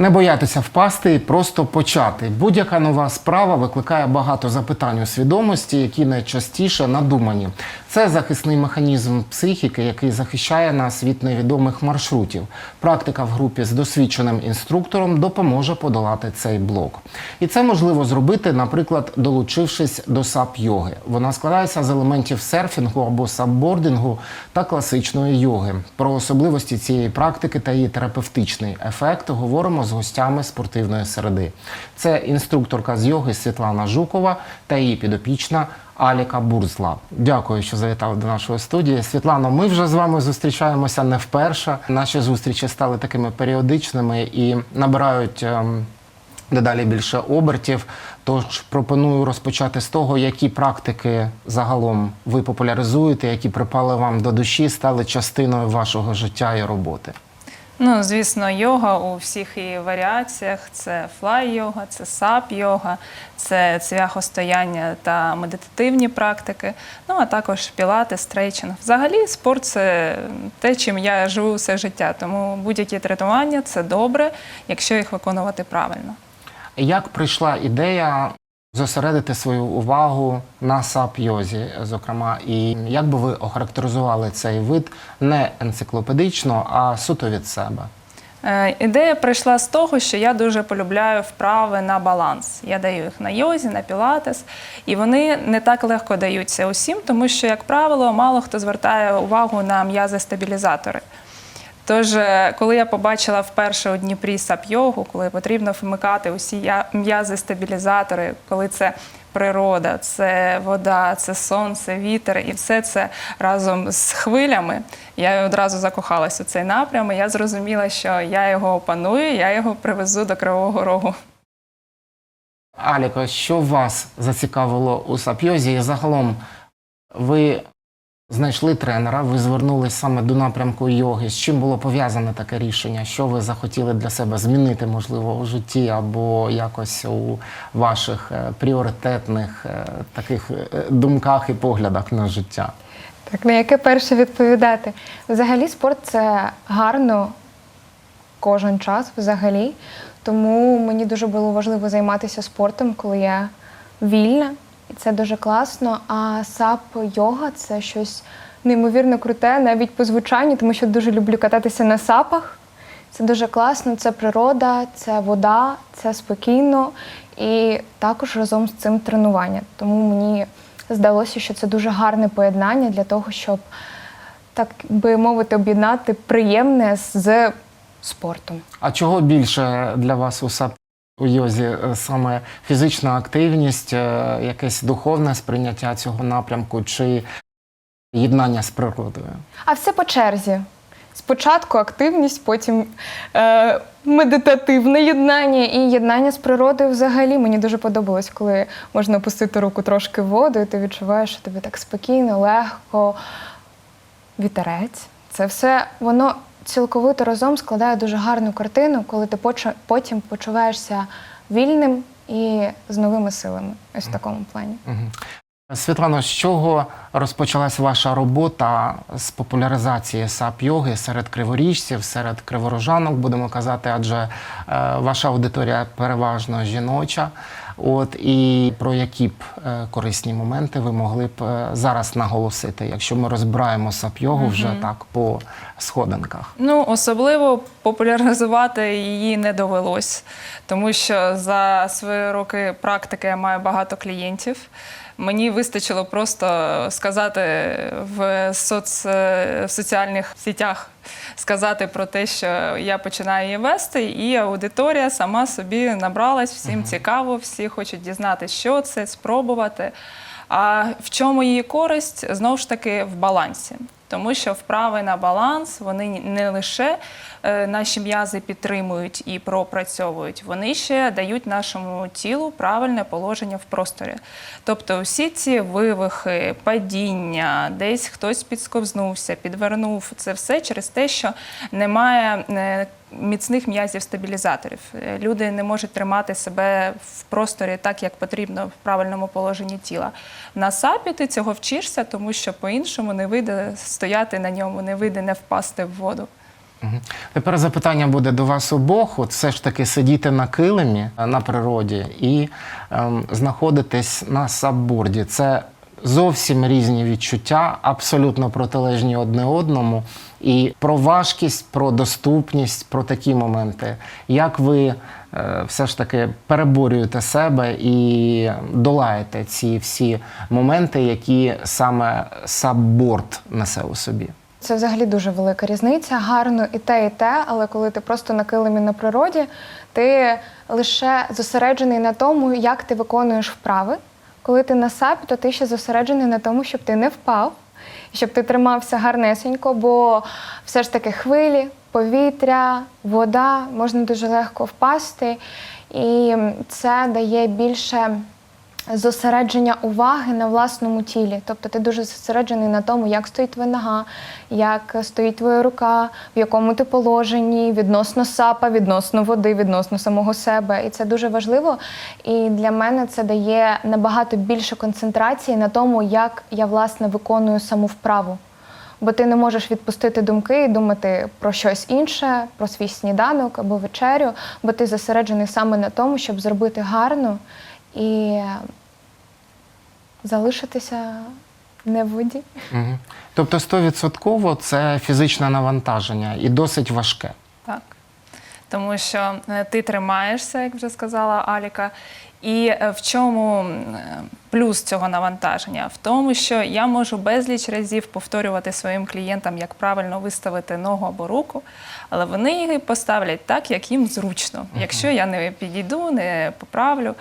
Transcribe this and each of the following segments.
Не боятися впасти і просто почати. Будь-яка нова справа викликає багато запитань у свідомості, які найчастіше надумані. Це захисний механізм психіки, який захищає нас від невідомих маршрутів. Практика в групі з досвідченим інструктором допоможе подолати цей блок. І це можливо зробити, наприклад, долучившись до сап-йоги. Вона складається з елементів серфінгу або сапбордингу та класичної йоги. Про особливості цієї практики та її терапевтичний ефект говоримо з гостями спортивної середи. Це інструкторка з йоги Світлана Жукова та її підопічна Аліка Бурзла. Дякую, що завітали до нашої студії. Світлано, ми вже з вами зустрічаємося не вперше. Наші зустрічі стали такими періодичними і набирають. ем, Дедалі більше обертів, тож пропоную розпочати з того, які практики загалом ви популяризуєте, які припали вам до душі, стали частиною вашого життя і роботи. Ну, звісно, йога у всіх її варіаціях. Це флай-йога, це сап-йога, це цвяхостояння та медитативні практики. Ну а також пілати, стрейчинг. Взагалі, спорт це те, чим я живу все життя. Тому будь-які тренування це добре, якщо їх виконувати правильно. Як прийшла ідея зосередити свою увагу на сап-йозі, зокрема, і як би ви охарактеризували цей вид не енциклопедично, а суто від себе? Е, Ідея прийшла з того, що я дуже полюбляю вправи на баланс. Я даю їх на йозі, на пілатес, і вони не так легко даються усім, тому що, як правило, мало хто звертає увагу на м'язи-стабілізатори. Тож, е, коли я побачила вперше у Дніпрі сап-йогу, коли потрібно вмикати усі м'язи-стабілізатори, коли це природа, це вода, це сонце, вітер, і все це разом з хвилями, я одразу закохалась у цей напрям. і Я зрозуміла, що я його опаную, я його привезу до Кривого Рогу. Аліко, що вас зацікавило у сап'йозі? Загалом ви знайшли тренера, ви звернулись саме до напрямку йоги. З чим було пов'язане таке рішення? Що ви захотіли для себе змінити, можливо, у житті або якось у ваших е, пріоритетних е, таких е, думках і поглядах на життя? Так, на яке перше відповідати? Взагалі, спорт це гарно кожен час взагалі. Тому мені дуже було важливо займатися спортом, коли я вільна, і це дуже класно. А сап йога це щось неймовірно круте, навіть по звучанню, тому що дуже люблю кататися на сапах. Це дуже класно, це природа, це вода, це спокійно і також разом з цим тренування. Тому мені здалося, що це дуже гарне поєднання для того, щоб, так би мовити, об'єднати приємне з спортом. А чого більше для вас у сап у йозі? Е, Саме фізична активність, е, якесь духовне сприйняття цього напрямку чи єднання з природою? А все по черзі. Спочатку активність, потім е, медитативне єднання і єднання з природою взагалі. Мені дуже подобалось, коли можна опустити руку трошки в воду, і ти відчуваєш, що тобі так спокійно, легко, вітерець. Це все воно цілковито разом складає дуже гарну картину, коли ти потім почуваєшся вільним і з новими силами. Ось в такому плані. Світлано, з чого розпочалась ваша робота з популяризації сап-йоги серед криворіжців, серед криворожанок, будемо казати, адже е, ваша аудиторія переважно жіноча. От і про які б е, корисні моменти ви могли б е, зараз наголосити, якщо ми розбираємо сап-йогу вже так по сходинках? Ну, особливо популяризувати її не довелось, тому що за свої роки практики я маю багато клієнтів. Мені вистачило просто сказати в, соц, в соціальних сітях сказати про те, що я починаю її вести, і аудиторія сама собі набралась, всім цікаво, всі хочуть дізнатися, що це, спробувати. А в чому її користь? Знову ж таки, в балансі. Тому що вправи на баланс вони не лише е, наші м'язи підтримують і пропрацьовують, вони ще дають нашому тілу правильне положення в просторі. Тобто, всі ці вивихи, падіння, десь хтось підсковзнувся, підвернув це все через те, що немає. Міцних м'язів стабілізаторів. Е, Люди не можуть тримати себе в просторі так, як потрібно в правильному положенні тіла. На сапі ти цього вчишся, тому що по-іншому не вийде стояти на ньому, не вийде не впасти в воду. Тепер запитання буде до вас обох. От все ж таки сидіти на килимі е, на природі і ем, знаходитись на сабборді. Це зовсім різні відчуття, абсолютно протилежні одне одному. І про важкість, про доступність, про такі моменти. Як ви е, все ж таки переборюєте себе і долаєте ці всі моменти, які саме сабборд несе у собі? Це взагалі дуже велика різниця. Гарно і те, і те, але коли ти просто на килимі на природі, ти лише зосереджений на тому, як ти виконуєш вправи. Коли ти на сапі, то ти ще зосереджений на тому, щоб ти не впав, щоб ти тримався гарнесенько, бо все ж таки хвилі, повітря, вода, можна дуже легко впасти. І це дає більше зосередження уваги на власному тілі. Тобто ти дуже зосереджений на тому, як стоїть твоя нога, як стоїть твоя рука, в якому ти положенні, відносно сапа, відносно води, відносно самого себе. І це дуже важливо. І для мене це дає набагато більше концентрації на тому, як я власне виконую саму вправу. Бо ти не можеш відпустити думки і думати про щось інше, про свій сніданок або вечерю, бо ти зосереджений саме на тому, щоб зробити гарно і залишитися не в воді. Тобто 100% це фізичне навантаження і досить важке. Так. Тому що е, ти тримаєшся, як вже сказала Аліка. І е, в чому е, плюс цього навантаження? В тому, що я можу безліч разів повторювати своїм клієнтам, як правильно виставити ногу або руку, але вони її поставлять так, як їм зручно. Якщо я не підійду, не поправлю.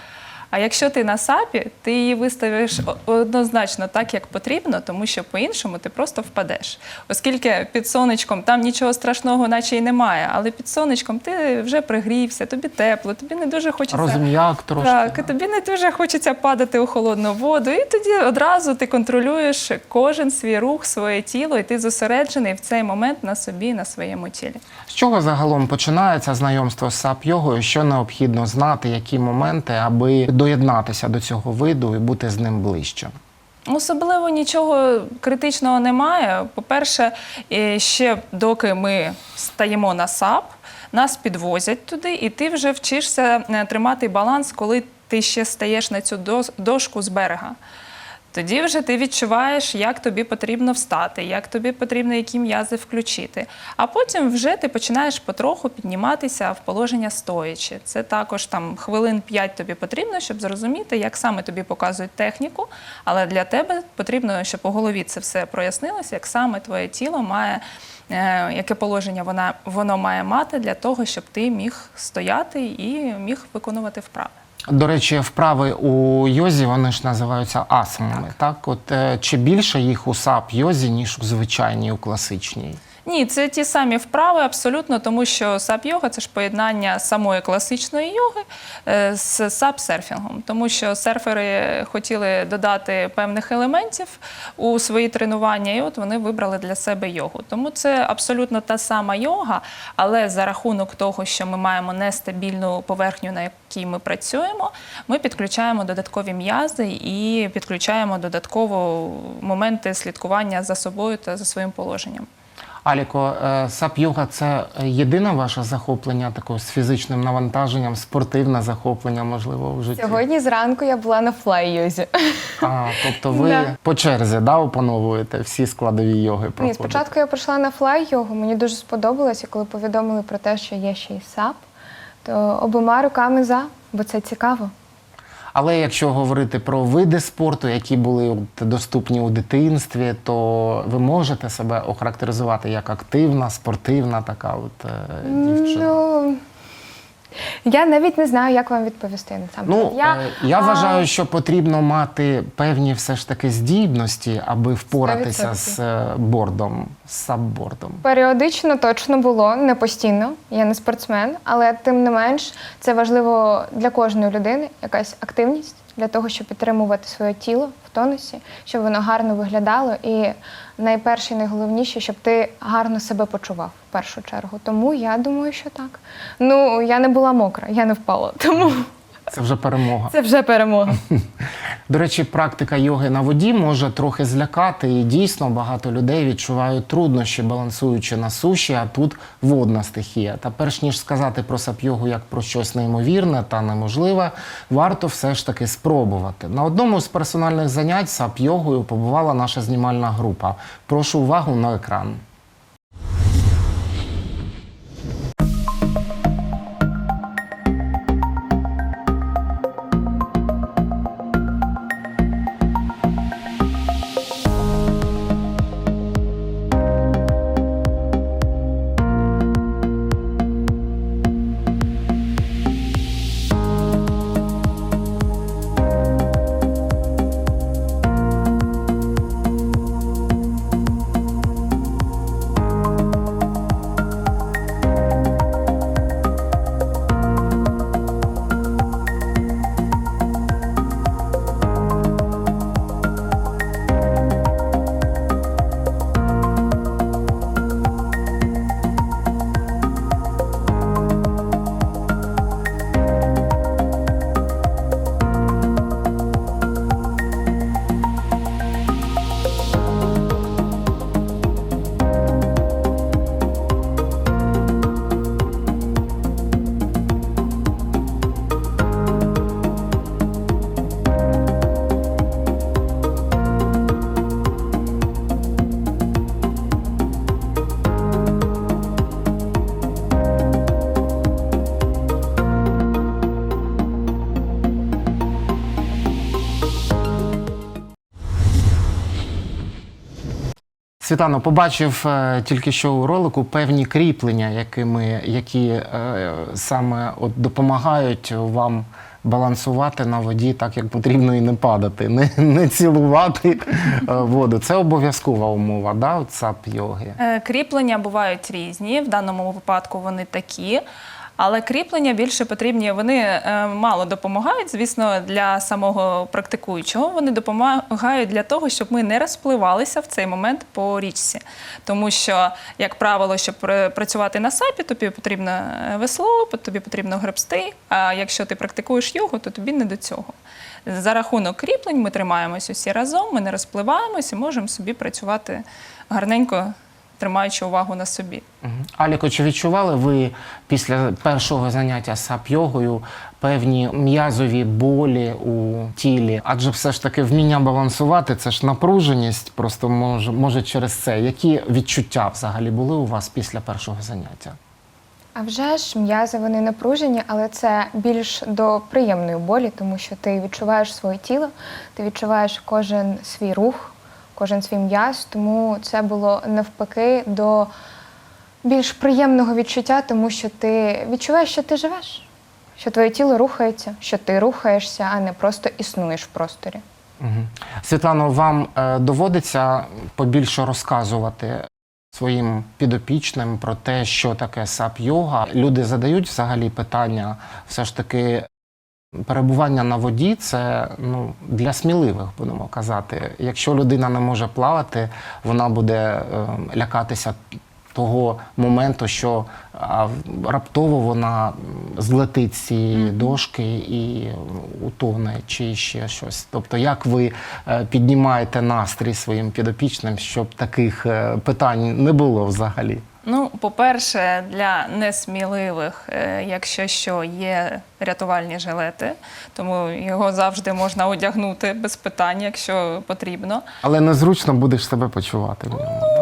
А якщо ти на сапі, ти її виставиш однозначно так, як потрібно, тому що по-іншому ти просто впадеш. Оскільки під сонечком там нічого страшного, наче й немає, але під сонечком ти вже пригрівся, тобі тепло, тобі не дуже хочеться. Розм'як трошки. Так, тобі не дуже хочеться падати у холодну воду, і тоді одразу ти контролюєш кожен свій рух, своє тіло, і ти зосереджений в цей момент на собі, на своєму тілі. З чого загалом починається знайомство з сап-йогою? Що необхідно знати, які моменти, аби доєднатися до цього виду і бути з ним ближче? Особливо нічого критичного немає. По-перше, е, ще доки ми стаємо на САП, нас підвозять туди, і ти вже вчишся е, тримати баланс, коли ти ще стаєш на цю дошку з берега. Тоді вже ти відчуваєш, як тобі потрібно встати, як тобі потрібно які м'язи включити. А потім вже ти починаєш потроху підніматися в положення стоячи. Це також там хвилин 5 тобі потрібно, щоб зрозуміти, як саме тобі показують техніку. Але для тебе потрібно, щоб у голові це все прояснилося, як саме твоє тіло має. е, Яке положення вона, воно має мати для того, щоб ти міг стояти і міг виконувати вправи? До речі, вправи у йозі вони ж називаються асанами. Так, от е, чи більше їх у сап-йозі, ніж у звичайній, у класичній? Ні, це ті самі вправи абсолютно, тому що сап-йога це ж поєднання самої класичної йоги е, з сап-серфінгом. Тому що серфери хотіли додати певних елементів у свої тренування, і от вони вибрали для себе йогу. Тому це абсолютно та сама йога, але за рахунок того, що ми маємо нестабільну поверхню, на якій ми працюємо, ми підключаємо додаткові м'язи і підключаємо додатково моменти слідкування за собою та за своїм положенням. Аліко, е, сап-йога це єдине ваше захоплення такого з фізичним навантаженням, спортивне захоплення, можливо, в житті? Сьогодні зранку я була на флай-йозі. А, тобто ви Да. по черзі да, опановуєте всі складові йоги. Ні, спочатку я прийшла на флай-йогу, мені дуже сподобалось, і коли повідомили про те, що є ще й САП, то обома руками за, бо це цікаво. Але якщо говорити про види спорту, які були доступні у дитинстві, то ви можете себе охарактеризувати як активна, спортивна така от е, дівчина. Ну, я навіть не знаю, як вам відповісти на Ну, я, е, я а, вважаю, що потрібно мати певні все ж таки здібності, аби впоратися 100%. з е, бордом, з саббордом. Періодично точно було, не постійно. Я не спортсмен, але тим не менш це важливо для кожної людини, якась активність для того, щоб підтримувати своє тіло тонусі, щоб воно гарно виглядало. І найперше, найголовніше, щоб ти гарно себе почував в першу чергу. Тому я думаю, що так. Ну, я не була мокра, я не впала. Тому Це вже перемога. Це вже перемога. До речі, практика йоги на воді може трохи злякати, і дійсно багато людей відчувають труднощі, балансуючи на суші, а тут водна стихія. Та перш ніж сказати про сап-йогу як про щось неймовірне та неможливе, варто все ж таки спробувати. На одному з персональних занять сап-йогою побувала наша знімальна група. Прошу увагу на екран. Світлано, побачив е, тільки що у ролику певні кріплення, якими, які е, саме от допомагають вам балансувати на воді так, як потрібно, і не падати, не, не цілувати е, воду. Це обов'язкова умова, да, сап йоги. Кріплення бувають різні. В даному випадку вони такі. Але кріплення більше потрібні. Вони е, мало допомагають, звісно, для самого практикуючого. Вони допомагають для того, щоб ми не розпливалися в цей момент по річці. Тому що, як правило, щоб працювати на сапі, тобі потрібно е, весло, тобі потрібно гребсти. А якщо ти практикуєш йогу, то тобі не до цього. За рахунок кріплень ми тримаємось усі разом, ми не розпливаємось і можемо собі працювати гарненько, тримаючи увагу на собі. Аліко, чи відчували ви після першого заняття сап-йогою певні м'язові болі у тілі? Адже все ж таки вміння балансувати це ж напруженість, просто може, може через це. Які відчуття взагалі були у вас після першого заняття? А вже ж м'язи вони напружені, але це більш до приємної болі, тому що ти відчуваєш своє тіло, ти відчуваєш кожен свій рух, кожен свій м'яз. Тому це було навпаки до більш приємного відчуття, тому що ти відчуваєш, що ти живеш, що твоє тіло рухається, що ти рухаєшся, а не просто існуєш в просторі. Мгм. Світлано, вам е, доводиться побільше розказувати своїм підопічним про те, що таке сап-йога. Люди задають взагалі питання, все ж таки. Перебування на воді це ну, для сміливих, будемо казати. Якщо людина не може плавати, вона буде е, лякатися того моменту, що а, раптово вона злетить з цієї дошки і утоне, чи ще щось. Тобто, як ви е, піднімаєте настрій своїм підопічним, щоб таких е, питань не було взагалі? Ну, по-перше, для несміливих, е, якщо що, є рятувальні жилети, тому його завжди можна одягнути без питань, якщо потрібно. Але незручно будеш себе почувати. Ну,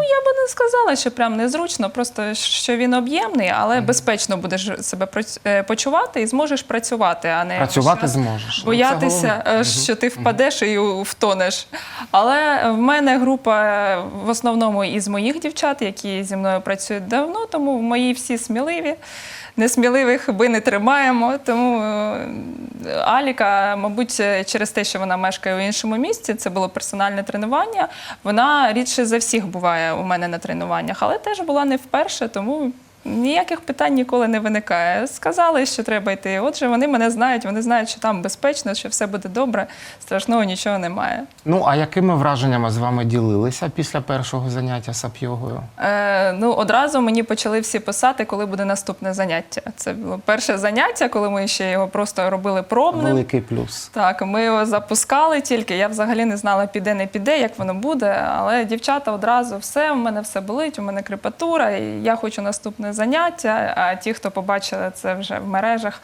я би не сказала, що прям незручно, просто що він об'ємний, але безпечно будеш себе е, почувати і зможеш працювати, а не Працювати щас зможеш. Ну, Боятися, е, що ти впадеш і втонеш. Але в мене група е, в основному із моїх дівчат, які зі мною працюють давно, тому мої всі сміливі. Несміливих би не тримаємо. Тому е, Аліка, мабуть, через те, що вона мешкає в іншому місці, це було персональне тренування. Вона рідше за всіх буває у мене на тренуваннях, але теж була не вперше, тому ніяких питань ніколи не виникає. Сказали, що треба йти. Отже, вони мене знають, вони знають, що там безпечно, що все буде добре, страшного нічого немає. Ну а якими враженнями з вами ділилися після першого заняття сапйогою? Е, ну, одразу мені почали всі писати, коли буде наступне заняття. Це було перше заняття, коли ми ще його просто робили пробним. Великий плюс. Так, ми його запускали тільки. Я взагалі не знала, піде, не піде, як воно буде. Але дівчата одразу все, в мене все болить, у мене крепатура, і я хочу наступне заняття. А ті, хто побачили це вже в мережах,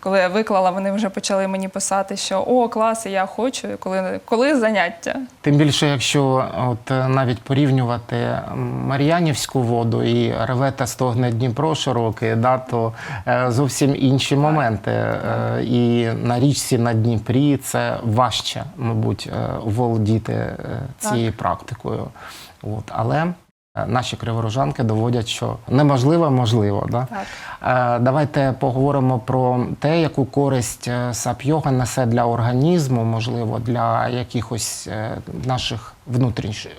коли я виклала, вони вже почали мені писати, що о, клас, я хочу, коли, коли заняття. Тим більше, якщо от навіть порівнювати Мар'янівську воду і ревета стогне Дніпро широкий, да, то е, зовсім інші моменти. Е, І на річці на Дніпрі це важче, мабуть, е, володіти цією практикою. От. Але наші криворожанки доводять, що неможливо можливо. Да? Так. Е, Давайте поговоримо про те, яку користь е, сап-йога несе для організму, можливо, для якихось е, наших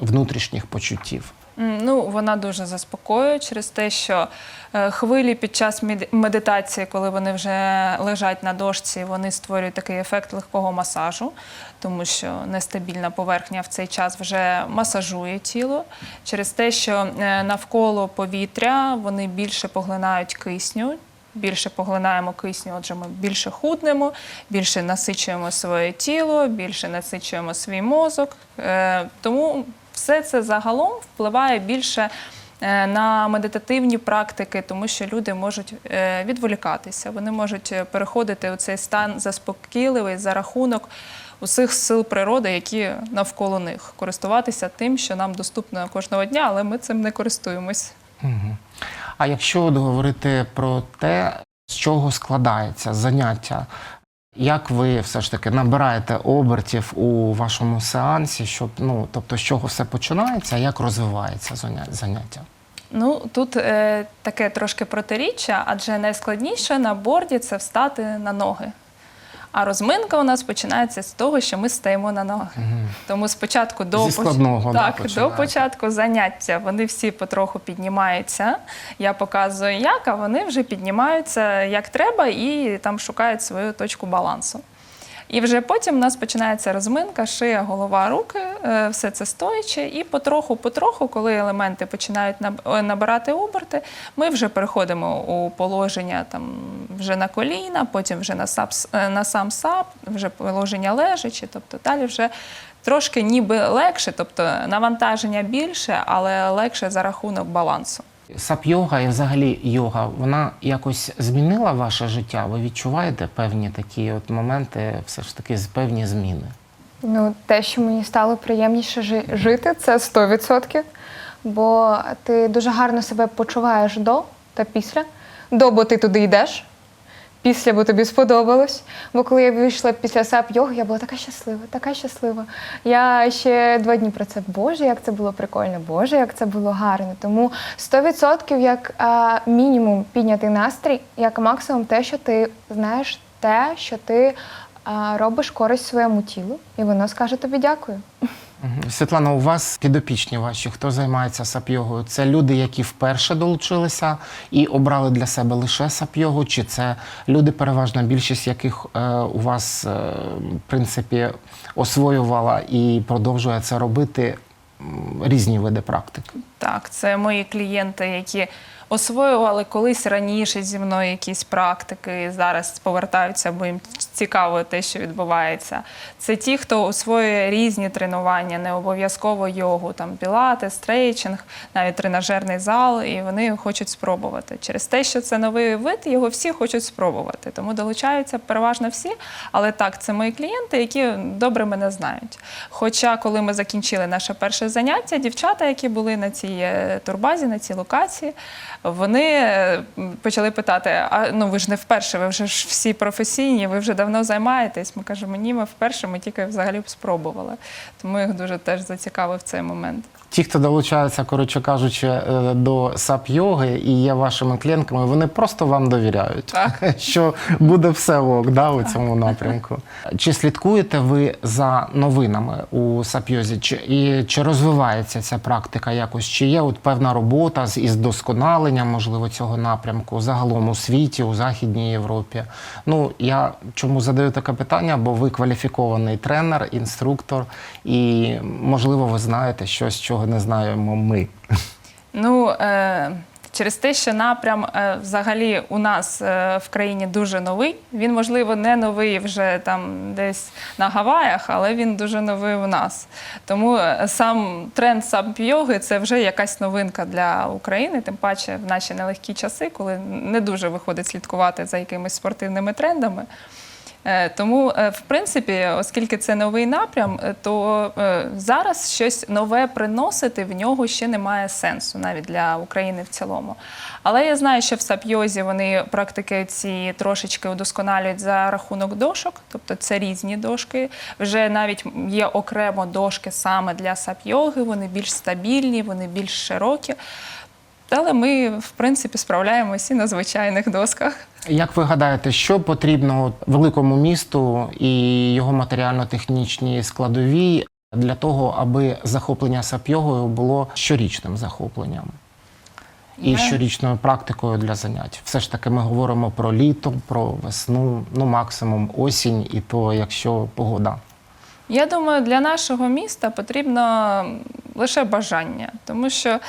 внутрішніх почуттів. Ну, вона дуже заспокоює через те, що е, хвилі під час мед- медитації, коли вони вже лежать на дошці, вони створюють такий ефект легкого масажу, тому що нестабільна поверхня в цей час вже масажує тіло. Через те, що е, навколо повітря вони більше поглинають кисню. Більше поглинаємо кисню, отже, ми більше худнемо, більше насичуємо своє тіло, більше насичуємо свій мозок. Е, Тому все це загалом впливає більше е, на медитативні практики, тому що люди можуть е, відволікатися, вони можуть е, переходити у цей стан заспокійливий за рахунок усіх сил природи, які навколо них, користуватися тим, що нам доступно кожного дня, але ми цим не користуємось. Мгм. А якщо говорити про те, з чого складається заняття, як ви все ж таки набираєте обертів у вашому сеансі, щоб ну тобто з чого все починається, як розвивається заня- заняття? Ну тут е, таке трошки протиріччя, адже найскладніше на борді це встати на ноги. А розминка у нас починається з того, що ми стаємо на ноги. Тому спочатку до Зі складного, так, да, до початку заняття вони всі потроху піднімаються. Я показую, як, а вони вже піднімаються як треба і там шукають свою точку балансу. І вже потім у нас починається розминка, шия, голова, руки, е, все це стоячи. І потроху-потроху, коли елементи починають е, набирати оберти, ми вже переходимо у положення там вже на коліна, потім вже на, сап, е, на сам сап, вже положення лежачі, тобто далі вже трошки ніби легше, тобто навантаження більше, але легше за рахунок балансу. Сап-йога і взагалі йога, вона якось змінила ваше життя? Ви відчуваєте певні такі от моменти, все ж таки певні зміни? Ну, те, що мені стало приємніше жити, це 100%. Бо ти дуже гарно себе почуваєш до та після. До, бо ти туди йдеш. Після, бо тобі сподобалось. Бо коли я вийшла після сап йоги, я була така щаслива, така щаслива. Я ще два дні про це. Боже, як це було прикольно, Боже, як це було гарно. Тому 100% як а, мінімум піднятий настрій, як максимум те, що ти знаєш те, що ти а, робиш користь своєму тілу, і воно скаже тобі дякую. Світлана, у вас підопічні ваші, хто займається сап-йогою? Це люди, які вперше долучилися і обрали для себе лише сап-йогу, чи це люди, переважна більшість яких е, у вас, е, в принципі, освоювала і продовжує це робити різні види практик? Так, це мої клієнти, які освоювали колись раніше зі мною якісь практики, зараз повертаються, бо їм цікаво те, що відбувається. Це ті, хто освоює різні тренування, не обов'язково йогу, там пілати, стрейчинг, навіть тренажерний зал, і вони хочуть спробувати. Через те, що це новий вид, його всі хочуть спробувати. Тому долучаються переважно всі. Але так, це мої клієнти, які добре мене знають. Хоча, коли ми закінчили наше перше заняття, дівчата, які були на цій е, турбазі, на цій локації, вони е, почали питати: а ну ви ж не вперше, ви вже ж всі професійні, ви вже давно займаєтесь. Ми кажемо, ні, ми вперше, ми тільки взагалі спробували. Тому їх дуже теж зацікавив цей момент. Ті, хто долучаються, коротше кажучи, е, до сап-йоги і є вашими клієнтками, вони просто вам довіряють, Так. що буде все ок да, у цьому напрямку. Чи слідкуєте ви за новинами у сап'йозі? Чи, і чи розвивається ця практика якось? Чи є от певна робота з із досконаленням, можливо, цього напрямку загалом у світі, у Західній Європі? Ну, я чому задаю таке питання? Бо ви кваліфікований тренер, інструктор, і можливо, ви знаєте щось, чого не знаємо ми. Ну, е, через те, що напрям е, взагалі у нас е, в країні дуже новий. Він, можливо, не новий вже там десь на Гаваях, але він дуже новий у нас. Тому е, сам тренд саб-йоги – це вже якась новинка для України, тим паче в наші нелегкі часи, коли не дуже виходить слідкувати за якимись спортивними трендами. Е, Тому, е, в принципі, оскільки це новий напрям, е, то зараз щось нове приносити в нього ще немає сенсу навіть для України в цілому. Але я знаю, що в сапйозі вони практики ці трошечки удосконалюють за рахунок дошок, тобто це різні дошки. Вже навіть є окремо дошки саме для сапйоги, вони більш стабільні, вони більш широкі. Але ми, в принципі, справляємося і на звичайних досках. Як ви гадаєте, що потрібно великому місту і його матеріально-технічній складовій для того, аби захоплення сап'йогою було щорічним захопленням і Я- щорічною практикою для занять? Все ж таки, ми говоримо про літо, про весну, ну максимум осінь, і то якщо погода. Я думаю, для нашого міста потрібно лише бажання, тому що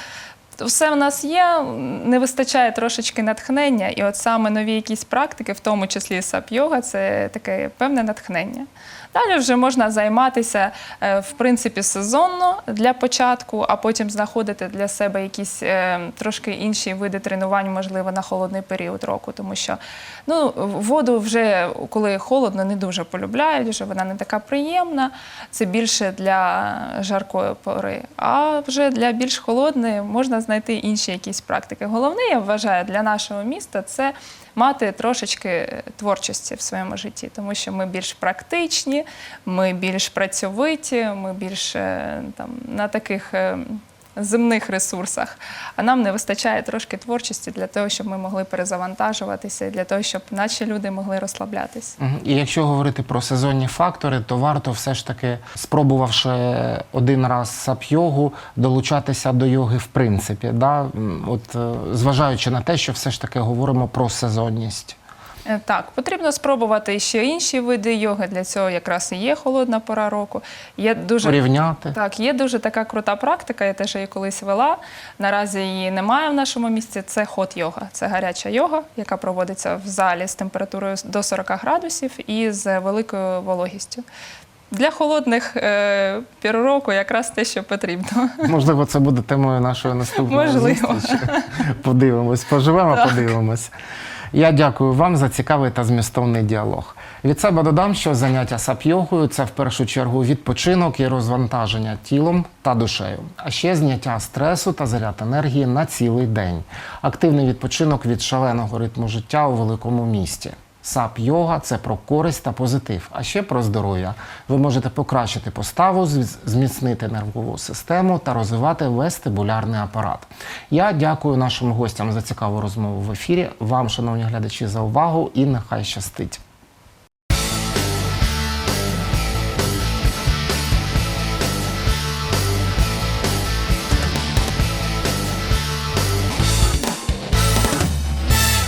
все в нас є, не вистачає трошечки натхнення, і от саме нові якісь практики, в тому числі сап-йога, це таке певне натхнення. Далі вже можна займатися е, в принципі сезонно для початку, а потім знаходити для себе якісь е, трошки інші види тренувань, можливо, на холодний період року, тому що ну, воду вже коли холодно, не дуже полюбляють, вже вона не така приємна. Це більше для жаркої пори. А вже для більш холодної можна знайти інші якісь практики. Головне, я вважаю, для нашого міста це мати трошечки творчості в своєму житті, тому що ми більш практичні, ми більш працьовиті, ми більш е, там на таких. Земних ресурсах, а нам не вистачає трошки творчості для того, щоб ми могли перезавантажуватися, для того, щоб наші люди могли розслаблятися. І якщо говорити про сезонні фактори, то варто все ж таки, спробувавши один раз сап-йогу, долучатися до йоги в принципі. Да? От, е, зважаючи на те, що все ж таки говоримо про сезонність. Е, Так, потрібно спробувати ще інші види йоги. Для цього якраз і є холодна пора року. Є дуже Порівняти. так, є дуже така крута практика. Я теж її колись вела. Наразі її немає в нашому місті. Це хот йога. Це гаряча йога, яка проводиться в залі з температурою до 40 градусів і з великою вологістю. Для холодних е, пір року якраз те, що потрібно. Можливо, це буде темою нашої наступної Можливо. зустрічі. Подивимось, поживемо, Так. подивимось. Я дякую вам за цікавий та змістовний діалог. Від себе додам, що заняття сап-йогою – це в першу чергу відпочинок і розвантаження тілом та душею, а ще зняття стресу та заряд енергії на цілий день. Активний відпочинок від шаленого ритму життя у великому місті. Сап-йога це про користь та позитив, а ще про здоров'я. Ви можете покращити поставу, зміцнити нервову систему та розвивати вестибулярний апарат. Я дякую нашим гостям за цікаву розмову в ефірі. Вам, шановні глядачі, за увагу і нехай щастить.